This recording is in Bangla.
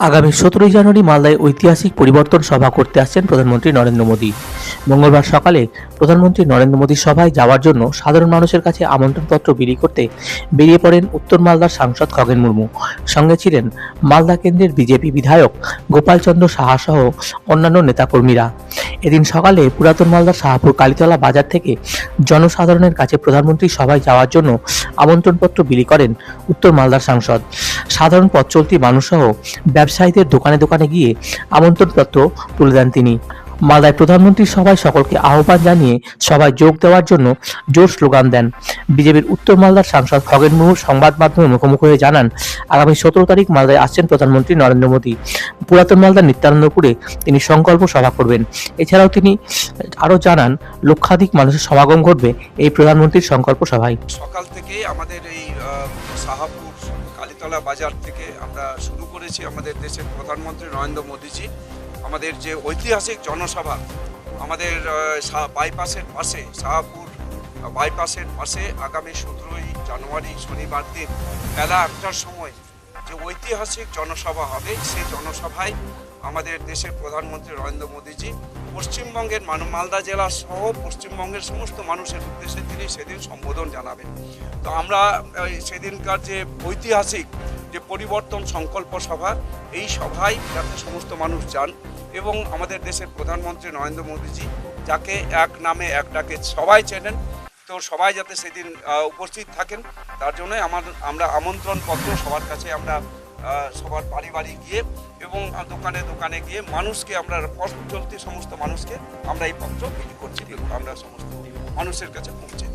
আগামী সতেরোই জানুয়ারি মালদায় ঐতিহাসিক পরিবর্তন সভা করতে আসছেন প্রধানমন্ত্রী নরেন্দ্র মোদী। মঙ্গলবার সকালে প্রধানমন্ত্রী নরেন্দ্র মোদীর সভায় যাওয়ার জন্য সাধারণ মানুষের কাছে আমন্ত্রণপত্র বিলি করতে বেরিয়ে পড়েন উত্তর মালদার সাংসদ খগেন মুর্মু। সঙ্গে ছিলেন মালদা কেন্দ্রের বিজেপি বিধায়ক গোপালচন্দ্র সাহা সহ অন্যান্য নেতাকর্মীরা। এদিন সকালে পুরাতন মালদার শাহপুর কালীতলা বাজার থেকে জনসাধারণের কাছে প্রধানমন্ত্রী সভায় যাওয়ার জন্য আমন্ত্রণপত্র বিলি করেন উত্তর মালদার সাংসদ। সাধারণ পথ চলতি মানুষসহ ব্যবসায়ীদের দোকানে দোকানে গিয়ে আমন্ত্রণপত্র তুলে দেন তিনি। মালদায় প্রধানমন্ত্রীর সভায় সকলকে আহ্বান জানিয়ে সভায় যোগ দেওয়ার জন্য জোর স্লোগান দেন। বিজেপির উত্তর মালদার সাংসদ খগেন মুর্মু সংবাদ মাধ্যমে মুখোমুখি হয়ে জানান, আগামী সতেরো তারিখ মালদায় আসছেন প্রধানমন্ত্রী নরেন্দ্র মোদী। পুরাতন মালদার নিত্যানন্দপুরে তিনি সংকল্প সভা করবেন। এছাড়াও তিনি আরও জানান, লক্ষাধিক মানুষের সমাগম ঘটবে এই প্রধানমন্ত্রীর সংকল্প সভায়। সকাল থেকে আমাদের এই সাহাপুর কালীতলা বাজার থেকে আমরা শুরু করেছি আমাদের দেশের প্রধানমন্ত্রী নরেন্দ্র মোদীজি। আমাদের যে ঐতিহাসিক জনসভা, আমাদের বাইপাসের পাশে, শাহপুর বাইপাসের পাশে আগামী সতেরোই জানুয়ারি শনিবার দিন বেলা একটার সময় যে ঐতিহাসিক জনসভা হবে সেই জনসভায় আমাদের দেশের প্রধানমন্ত্রী নরেন্দ্র মোদীজি, পশ্চিমবঙ্গের মান- মালদা জেলা সহ পশ্চিমবঙ্গের সমস্ত মানুষের উদ্দেশ্যে তিনি সেদিন সম্বোধন জানাবেন। তো আমরা সেদিনকার যে ঐতিহাসিক যে পরিবর্তন সংকল্প সভা, এই সভায় যাতে সমস্ত মানুষ যান এবং আমাদের দেশের প্রধানমন্ত্রী নরেন্দ্র মোদীজি, যাকে এক নামে এক ডাকে সবাই চেনেন, তো সবাই যাতে সেদিন উপস্থিত থাকেন, তার জন্য আমার, আমরা আমন্ত্রণ পত্র সবার কাছে আমরা সবার বাড়ি বাড়ি গিয়ে এবং দোকানে দোকানে গিয়ে মানুষকে আমরা পথ চলতি সমস্ত মানুষকে আমরা এই পত্র বিলি করছি আমরা সমস্ত মানুষের কাছে পৌঁছে